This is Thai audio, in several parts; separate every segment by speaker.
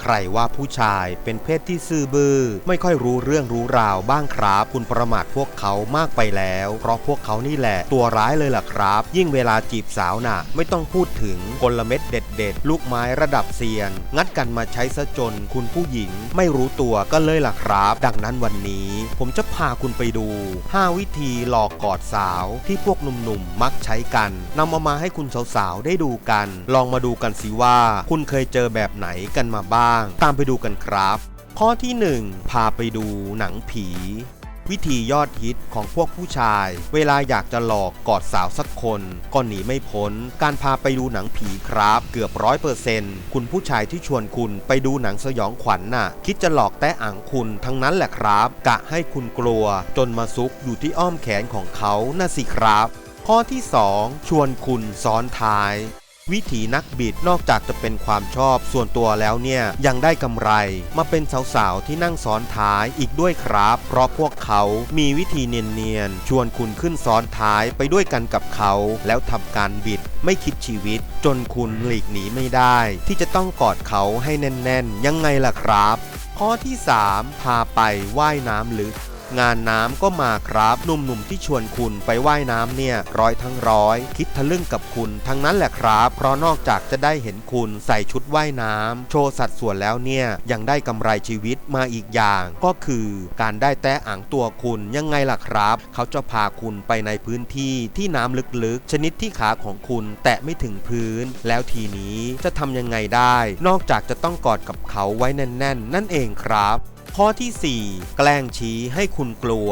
Speaker 1: ใครว่าผู้ชายเป็นเพศที่ซื่อบือ้อไม่ค่อยรู้เรื่องรู้ราวบ้างครับ คุณประมาทพวกเขามากไปแล้ว เพราะพวกเขานี่แหละตัวร้ายเลยล่ะครับ ยิ่งเวลาจีบสาวน่ะ ไม่ต้องพูดถึงกลเม็ดเด็ด ๆ ลูกไม้ระดับเซียน งัดกันมาใช้ซะจนคุณผู้หญิงไม่รู้ตัวก็เลยล่ะครับ ดังนั้นวันนี้ ผมจะพาคุณไปดู 5 วิธีหลอกกอดสาวที่พวกหนุ่มๆมักใช้กันนำมามาให้คุณสาวๆได้ดูกัน ลองมาดูกันสิว่า คุณเคยเจอแบบไหนกันมาบ้างตามไปดูกันครับ ข้อที่ 1 พาไปดูหนังผี วิธียอดฮิตของพวกผู้ชาย เวลาอยากจะหลอกกอดสาวสักคนก็หนีไม่พ้น การพาไปดูหนังผีครับ เกือบร้อยเปอร์เซนต์คุณผู้ชายที่ชวนคุณไปดูหนังสยองขวัญน่ะ คิดจะหลอกแต้อ่างคุณทั้งนั้นแหละครับ กะให้คุณกลัว จนมาซุกอยู่ที่อ้อมแขนของเขาน่ะสิครับ ข้อที่ 2 ชวนคุณซ้อนท้าย วิถีนักบิดนอกจากจะเป็นความชอบส่วนตัวแล้วเนี่ยยังได้กำไร มาเป็นสาวๆที่นั่งซ้อนท้ายอีกด้วยครับ เพราะพวกเขามีวิธีเนียนๆชวนคุณขึ้นซ้อนท้ายไปด้วยกันกับเขา แล้วทำการบิดไม่คิดชีวิต จนคุณหลีกหนีไม่ได้ ที่จะต้องกอดเขาให้แน่นๆ ยังไงล่ะครับ ข้อที่ 3 พาไปว่ายน้ำลึก งานน้ำก็มาครับหนุ่มๆที่ชวนคุณไปว่ายน้ำเนี่ยร้อยทั้งร้อย คิดทะลึ่งกับคุณทั้งนั้นแหละครับ เพราะนอกจากจะได้เห็นคุณใส่ชุดว่ายน้ำโชว์สัดส่วนแล้วเนี่ยยังได้กำไรชีวิตมาอีกอย่าง ก็คือการได้แต้อ่างตัวคุณยังไงล่ะครับ เขาจะพาคุณไปในพื้นที่ที่น้ำลึกๆ ชนิดที่ขาของคุณแตะไม่ถึงพื้น แล้วทีนี้จะทำยังไงได้ นอกจากจะต้องกอดกับเขาไว้แน่น ๆ นั่นเองครับ ข้อที่ 4 แกล้งชี้ให้คุณกลัว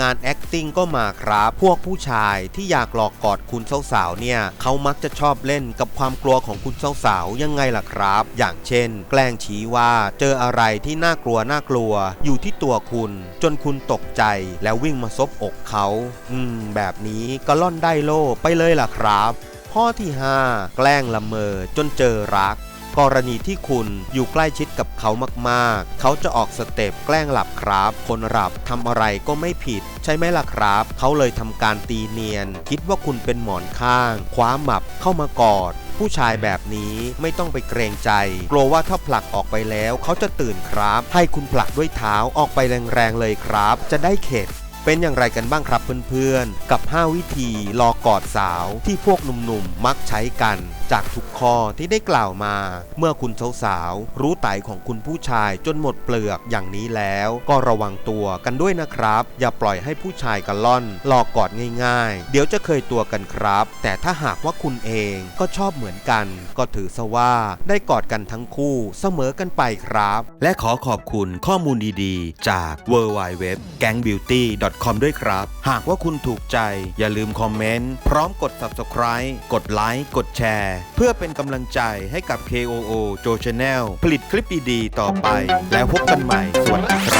Speaker 1: งาน acting ก็มาครับ พวกผู้ชายที่อยากหลอกกอดคุณสาวๆเนี่ย เขามักจะชอบเล่นกับความกลัวของคุณสาวๆยังไงล่ะครับ อย่างเช่น แกล้งชี้ว่าเจออะไรที่น่ากลัวน่ากลัว อยู่ที่ตัวคุณ จนคุณตกใจแล้ววิ่งมาซบอกเขา อืม แบบนี้ก็ล่อนได้โล่ไปเลยล่ะครับ ข้อที่ 5 แกล้งละเมอจนเจอรัก กรณีที่คุณอยู่ใกล้ชิดกับเขามากๆ เขาจะออกสเต็ปแกล้งหลับครับ คนหลับทำอะไรก็ไม่ผิด ใช่ไหมล่ะครับ เขาเลยทำการตีเนียน คิดว่าคุณเป็นหมอนข้าง คว้าหมับเข้ามากอดผู้ชายแบบนี้ไม่ต้องไปเกรงใจ กลัวว่าถ้าผลักออกไปแล้วเขาจะตื่นครับ ให้คุณผลักด้วยเท้าออกไปแรงๆเลยครับ จะได้เข็ด เป็นอย่างไรกันบ้างครับเพื่อนๆ กับ 5 วิธีรอกอดสาวที่พวกหนุ่มๆ มักใช้กัน จากทุกข้อที่ได้กล่าวมา เมื่อคุณสาวๆ รู้ไตของคุณผู้ชายจนหมดเปลือกอย่างนี้แล้ว ก็ระวังตัวกันด้วยนะครับ อย่าปล่อยให้ผู้ชายกันล่อนหลอกกอดง่ายๆ เดี๋ยวจะเคยตัวกันครับ แต่ถ้าหากว่าคุณเองก็ชอบเหมือนกัน ก็ถือซะว่าได้กอดกันทั้งคู่เสมอกันไปครับ และขอขอบคุณข้อมูลดีๆ จาก w w w g a n g b e a u t y c o m ด้วยครับ หากว่าคุณถูกใจ อย่าลืมคอมเมนต์ พร้อมกด subscribe กดไลค์กดแชร์ เพื่อเป็นกำลังใจให้กับ KOO Jo Channel ผลิตคลิปดีๆต่อไป แล้วพบกันใหม่สวัสดีครับ